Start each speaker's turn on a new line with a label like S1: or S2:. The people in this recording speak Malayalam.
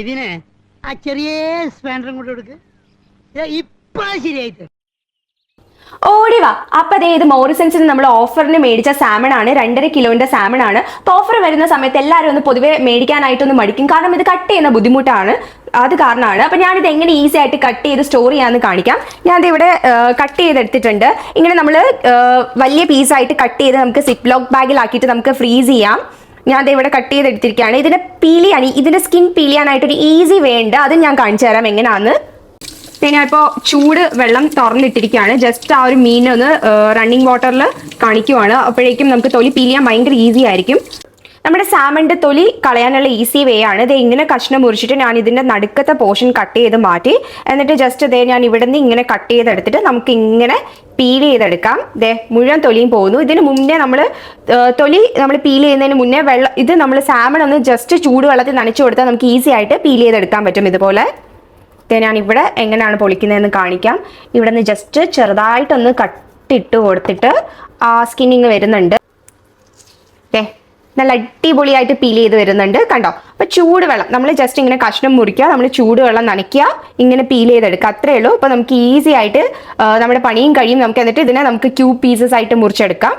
S1: ഇതിനെ ആ ചെറിയ കൂടെ എടുക്ക്. ഇപ്പൊ ശരിയായിട്ട്.
S2: ഓടി വാ അപ്പൊ ഇത് മോറിസൺസിൽ നമ്മൾ ഓഫറിന് മേടിച്ച സാമൺ ആണ് രണ്ടര കിലോന്റെ സാമൺ ആണ് അപ്പൊ ഓഫർ വരുന്ന സമയത്ത് എല്ലാവരും ഒന്ന് പൊതുവെ മേടിക്കാനായിട്ടൊന്ന് മടിക്കും. കാരണം ഇത് കട്ട് ചെയ്യുന്ന ബുദ്ധിമുട്ടാണ്. അത് കാരണമാണ്. അപ്പൊ ഞാനിത് എങ്ങനെ ഈസി ആയിട്ട് കട്ട് ചെയ്ത് സ്റ്റോർ ചെയ്യാന്ന് കാണിക്കാം. ഞാൻ ഇവിടെ കട്ട് ചെയ്തെടുത്തിട്ടുണ്ട്. ഇങ്ങനെ നമ്മൾ വലിയ പീസായിട്ട് കട്ട് ചെയ്ത് നമുക്ക് സിപ്പ് ലോക്ക് ബാഗിലാക്കിയിട്ട് നമുക്ക് ഫ്രീസ് ചെയ്യാം. ഞാൻ ദേ ഇവിടെ കട്ട് ചെയ്തെടുത്തിരിക്കുകയാണ്. ഇതിന്റെ പീലിയാണ് ഇതിന്റെ സ്കിൻ പീലിയാനായിട്ട് ഒരു ഈസി വേ ഉണ്ട്. അത് ഞാൻ കാണിച്ചു തരാം എങ്ങനെയാണ് പിന്നെ ഞാനിപ്പോൾ ചൂട് വെള്ളം തുറന്നിട്ടിരിക്കുകയാണ്. ജസ്റ്റ് ആ ഒരു മീനൊന്ന് റണ്ണിങ് വാട്ടറിൽ കാണിക്കുവാണ്. അപ്പോഴേക്കും നമുക്ക് തൊലി പീലിയാൻ ഭയങ്കര ഈസി ആയിരിക്കും. നമ്മുടെ സാമന്റെ തൊലി കളയാനുള്ള ഈസി വേ ആണ്. ഇത് ഇങ്ങനെ കഷ്ണം മുറിച്ചിട്ട് ഞാൻ ഇതിന്റെ നടുക്കത്തെ പോർഷൻ കട്ട് ചെയ്ത് മാറ്റി. എന്നിട്ട് ജസ്റ്റ് ഇതേ ഞാൻ ഇവിടെ നിന്ന് ഇങ്ങനെ കട്ട് ചെയ്തെടുത്തിട്ട് നമുക്ക് ഇങ്ങനെ പീൽ ചെയ്തെടുക്കാം. ദേ മുഴുവൻ തൊലിയും പോകുന്നു. ഇതിന് മുന്നേ നമ്മൾ തൊലി നമ്മൾ പീൽ ചെയ്യുന്നതിന് മുന്നേ വെള്ളം ഇത് നമ്മൾ സാമൺ ഒന്ന് ജസ്റ്റ് ചൂടുവെള്ളത്തിൽ നനച്ചു കൊടുത്താൽ നമുക്ക് ഈസി ആയിട്ട് പീൽ ചെയ്തെടുക്കാൻ പറ്റും ഇതുപോലെ. ഞാൻ ഇവിടെ എങ്ങനെയാണ് പൊളിക്കുന്നതെന്ന് കാണിക്കാം. ഇവിടെ നിന്ന് ജസ്റ്റ് ചെറുതായിട്ടൊന്ന് കട്ടിട്ട് കൊടുത്തിട്ട് ആ സ്കിന്നിങ് വരുന്നുണ്ട്. നല്ല അടിപൊളിയായിട്ട് പീൽ ചെയ്ത് വരുന്നുണ്ട്. കണ്ടോ? അപ്പൊ ചൂടുവെള്ളം നമ്മൾ ജസ്റ്റ് ഇങ്ങനെ കഷ്ണം മുറിക്കുക നമ്മൾ ചൂടുവെള്ളം നനയ്ക്കുക ഇങ്ങനെ പീൽ ചെയ്തെടുക്കുക. അത്രേ ഉള്ളൂ. അപ്പോൾ നമുക്ക് ഈസി ആയിട്ട് നമ്മുടെ പണിയും കഴിയും. നമുക്ക് എന്നിട്ട് ഇതിനെ നമുക്ക് ക്യൂബ് പീസസ് ആയിട്ട് മുറിച്ചെടുക്കാം.